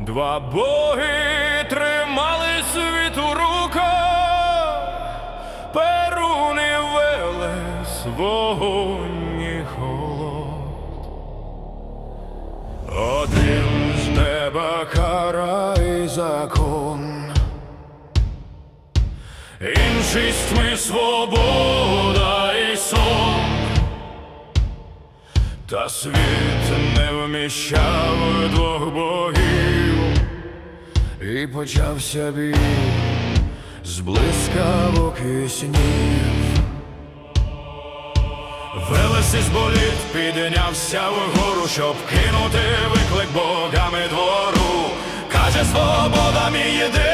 Два боги тримали світ у руках, Перуни Велес, вогонь і холод. Один з неба кара закон, інший з тьми свобода і сон. Та світ не вміщав двох богів, і почався бій з блискавок і снів. Велес із боліт піднявся вгору, щоб кинути виклик богами двору. Каже, свобода мій єдиний